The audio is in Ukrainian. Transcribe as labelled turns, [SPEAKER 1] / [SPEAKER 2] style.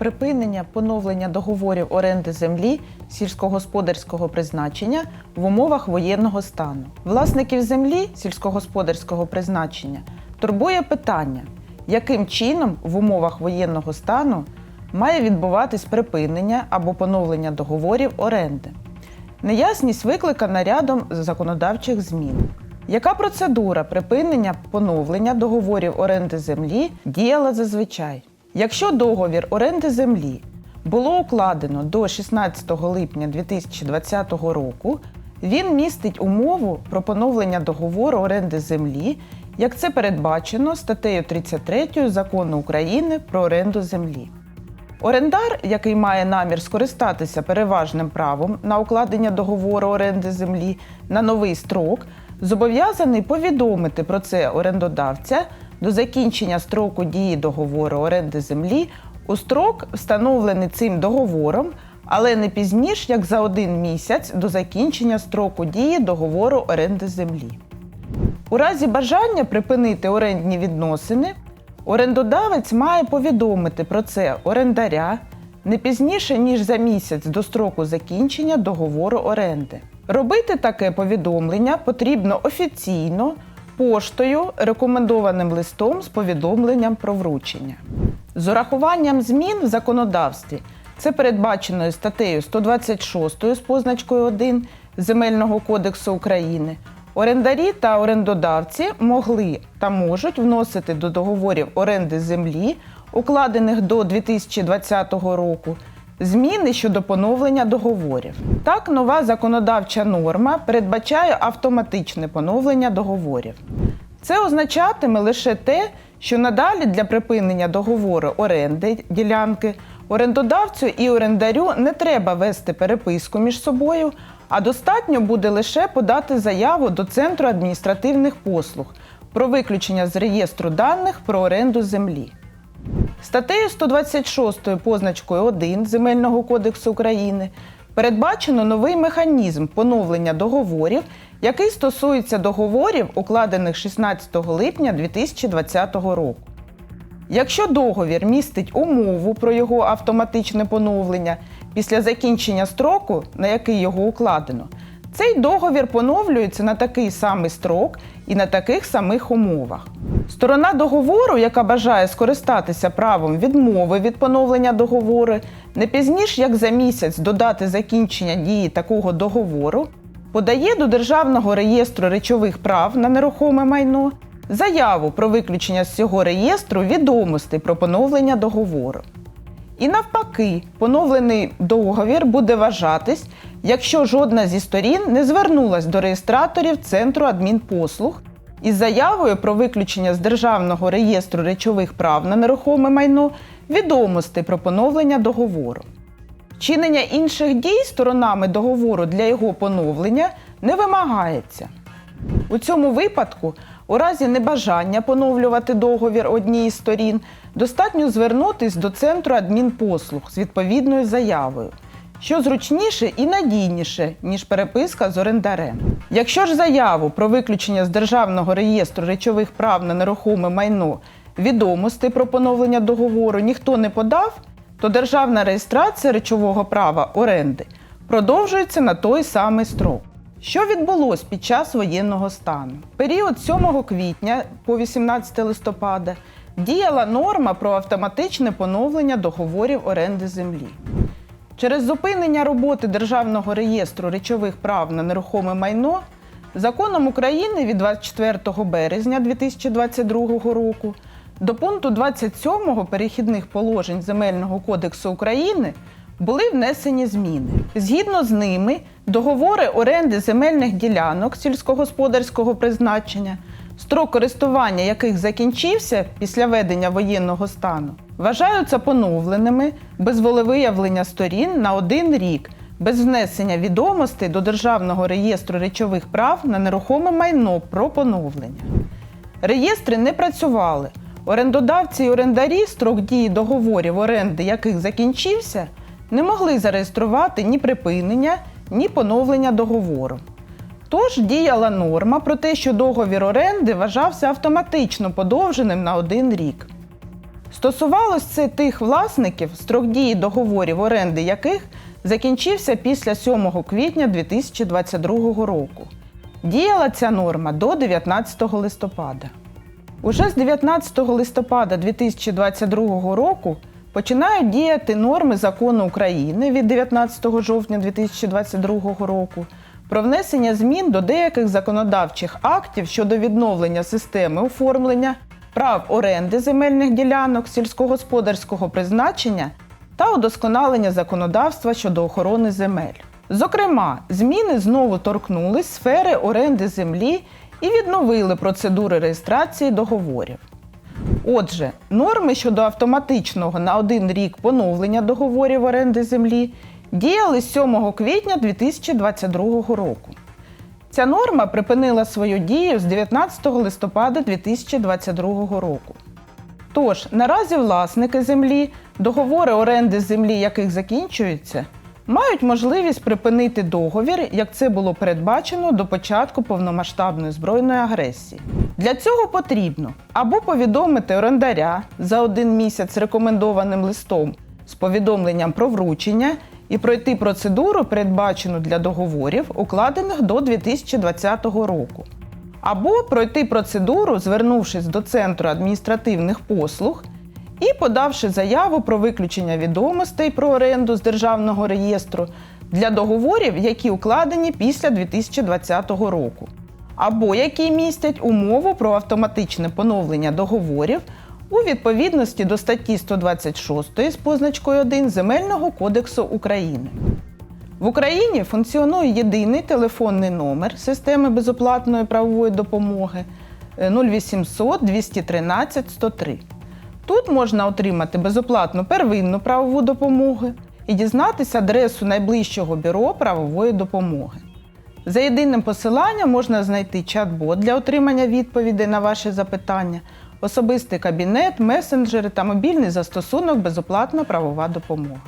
[SPEAKER 1] припинення поновлення договорів оренди землі сільськогосподарського призначення в умовах воєнного стану. Власників землі сільськогосподарського призначення турбує питання, яким чином в умовах воєнного стану має відбуватись припинення або поновлення договорів оренди. Неясність викликана рядом законодавчих змін. Яка процедура припинення поновлення договорів оренди землі діяла зазвичай? Якщо договір оренди землі було укладено до 16 липня 2020 року, він містить умову про поновлення договору оренди землі, як це передбачено статтею 33 Закону України про оренду землі. Орендар, який має намір скористатися переважним правом на укладення договору оренди землі на новий строк, зобов'язаний повідомити про це орендодавця до закінчення строку дії договору оренди землі у строк, встановлений цим договором, але не пізніш як за один місяць до закінчення строку дії договору оренди землі. У разі бажання припинити орендні відносини, орендодавець має повідомити про це орендаря не пізніше, ніж за місяць до строку закінчення договору оренди. Робити таке повідомлення потрібно офіційно, поштою, рекомендованим листом з повідомленням про вручення. З урахуванням змін в законодавстві це передбачено статтею 126 з позначкою 1 Земельного кодексу України. Орендарі та орендодавці могли та можуть вносити до договорів оренди землі, укладених до 2020 року, зміни щодо поновлення договорів. Так, нова законодавча норма передбачає автоматичне поновлення договорів. Це означатиме лише те, що надалі для припинення договору оренди ділянки орендодавцю і орендарю не треба вести переписку між собою, а достатньо буде лише подати заяву до Центру адміністративних послуг про виключення з реєстру даних про оренду землі. Статтею 126 позначкою 1 Земельного кодексу України передбачено новий механізм поновлення договорів, який стосується договорів, укладених 16 липня 2020 року. Якщо договір містить умову про його автоматичне поновлення після закінчення строку, на який його укладено, цей договір поновлюється на такий самий строк і на таких самих умовах. Сторона договору, яка бажає скористатися правом відмови від поновлення договору, не пізніше як за місяць до дати закінчення дії такого договору, подає до Державного реєстру речових прав на нерухоме майно заяву про виключення з цього реєстру відомостей про поновлення договору. І навпаки, поновлений договір буде вважатись, якщо жодна зі сторін не звернулась до реєстраторів Центру адмінпослуг із заявою про виключення з Державного реєстру речових прав на нерухоме майно відомостей про поновлення договору. Чинення інших дій сторонами договору для його поновлення не вимагається. У цьому випадку, у разі небажання поновлювати договір однієї з сторін, достатньо звернутись до центру адмінпослуг з відповідною заявою, що зручніше і надійніше, ніж переписка з орендарем. Якщо ж заяву про виключення з Державного реєстру речових прав на нерухоме майно відомостей про поновлення договору ніхто не подав, то державна реєстрація речового права оренди продовжується на той самий строк. Що відбулось під час воєнного стану? Період 7 квітня по 18 листопада діяла норма про автоматичне поновлення договорів оренди землі. Через зупинення роботи Державного реєстру речових прав на нерухоме майно законом України від 24 березня 2022 року до пункту 27 перехідних положень Земельного кодексу України були внесені зміни. Згідно з ними, договори оренди земельних ділянок сільськогосподарського призначення, строк користування яких закінчився після ведення воєнного стану, вважаються поновленими без волевиявлення сторін на один рік. Без внесення відомостей до Державного реєстру речових прав на нерухоме майно про поновлення. Реєстри не працювали. Орендодавці і орендарі, строк дії договорів оренди яких закінчився, не могли зареєструвати ні припинення, ні поновлення договору. Тож діяла норма про те, що договір оренди вважався автоматично подовженим на один рік. Стосувалось це тих власників, строк дії договорів оренди яких закінчився після 7 квітня 2022 року. Діяла ця норма до 19 листопада. Уже з 19 листопада 2022 року починають діяти норми закону України від 19 жовтня 2022 року про внесення змін до деяких законодавчих актів щодо відновлення системи оформлення прав оренди земельних ділянок сільськогосподарського призначення та удосконалення законодавства щодо охорони земель. Зокрема, зміни знову торкнулись сфери оренди землі і відновили процедури реєстрації договорів. Отже, норми щодо автоматичного на один рік поновлення договорів оренди землі діяли з 7 квітня 2022 року. Ця норма припинила свою дію з 19 листопада 2022 року. Тож, наразі власники землі, договори оренди землі яких закінчуються, мають можливість припинити договір, як це було передбачено до початку повномасштабної збройної агресії. Для цього потрібно або повідомити орендаря за один місяць рекомендованим листом з повідомленням про вручення і пройти процедуру, передбачену для договорів, укладених до 2020 року. Або пройти процедуру, звернувшись до Центру адміністративних послуг і подавши заяву про виключення відомостей про оренду з державного реєстру для договорів, які укладені після 2020 року, або які містять умову про автоматичне поновлення договорів у відповідності до статті 126 з позначкою 1 Земельного кодексу України. В Україні функціонує єдиний телефонний номер системи безоплатної правової допомоги е, 0800 213 103. Тут можна отримати безоплатну первинну правову допомогу і дізнатися адресу найближчого бюро правової допомоги. За єдиним посиланням можна знайти чат-бот для отримання відповідей на ваші запитання, особистий кабінет, месенджери та мобільний застосунок безоплатна правова допомога.